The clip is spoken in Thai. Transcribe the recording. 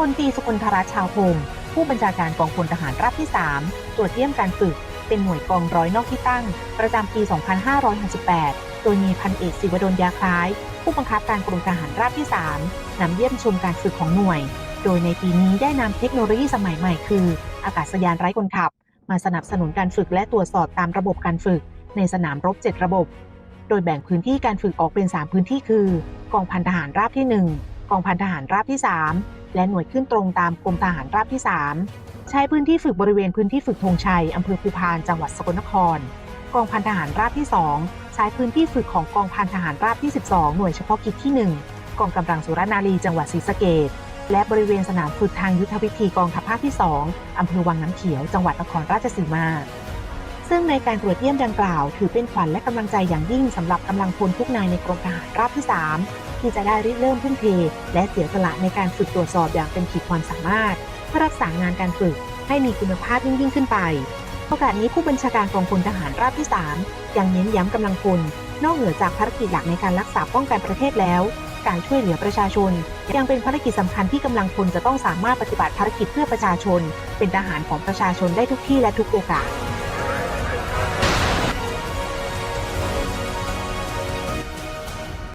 พลตีสุคนธรัตน์ชาวพงศ์ผู้บัญชาการกองพลทหารราบที่ 3 ตรวจเยี่ยมการฝึก เป็นหน่วยกองร้อยนอกที่ตั้ง ประจำปี 2558โดยมีพันเอกศิวดลยาคล้าย ผู้บังคับการกรมทหารราบที่ 3นำเยี่ยมชมการฝึกของหน่วย โดยในปีนี้ได้นำเทคโนโลยีสมัยใหม่คือ อากาศยานไร้คนขับ มาสนับสนุนการฝึกและตรวจสอบตามระบบการฝึก ในสนามรบ 7 ระบบ โดยแบ่งพื้นที่การฝึกออกเป็น 3 พื้นที่คือ กองพันทหารราบที่ 1 กองพันทหารราบที่ 3 และหน่วยขึ้นตรงตามกรมทหารราบที่ 3 ใช้พื้นที่ฝึกบริเวณพื้นที่ฝึกธงชัยอำเภอภูพานจังหวัดสกลนคร กองพันทหารราบที่ 2 ใช้พื้นที่ฝึกของกองพันทหารราบที่ 12 หน่วยเฉพาะกิจที่ 1 กองกำลังสุรนารีจังหวัดศรีสะเกษและบริเวณสนามฝึกทางยุทธวิธีกองทัพภาคที่ 2 อำเภอวังน้ำเขียว จังหวัดนครราชสีมา ซึ่งในการตรวจเยี่ยมดังกล่าว ถือเป็นขวัญและกำลังใจอย่างยิ่งสำหรับกำลังพลทุกนายในกรมทหารราบที่ 3 ที่จะได้ริเริ่มทุ่มเท และเสียสละในการฝึกตรวจสอบอย่างเต็มขีดความสามารถเพื่อรักษางานการฝึกให้มีคุณภาพยิ่งยิ่งขึ้นไปโอกาสนี้ผู้บัญชาการกองพลทหารราบที่ 3 ยังเน้นย้ำกำลังพลนอกเหนือจากภารกิจหลักในการรักษาป้องกันประเทศแล้ว การช่วยเหลือประชาชน ยังเป็นภารกิจสำคัญที่กำลังพลจะต้องสามารถปฏิบัติภารกิจเพื่อประชาชน เป็นทหารของประชาชนได้ทุกที่และทุกโอกาส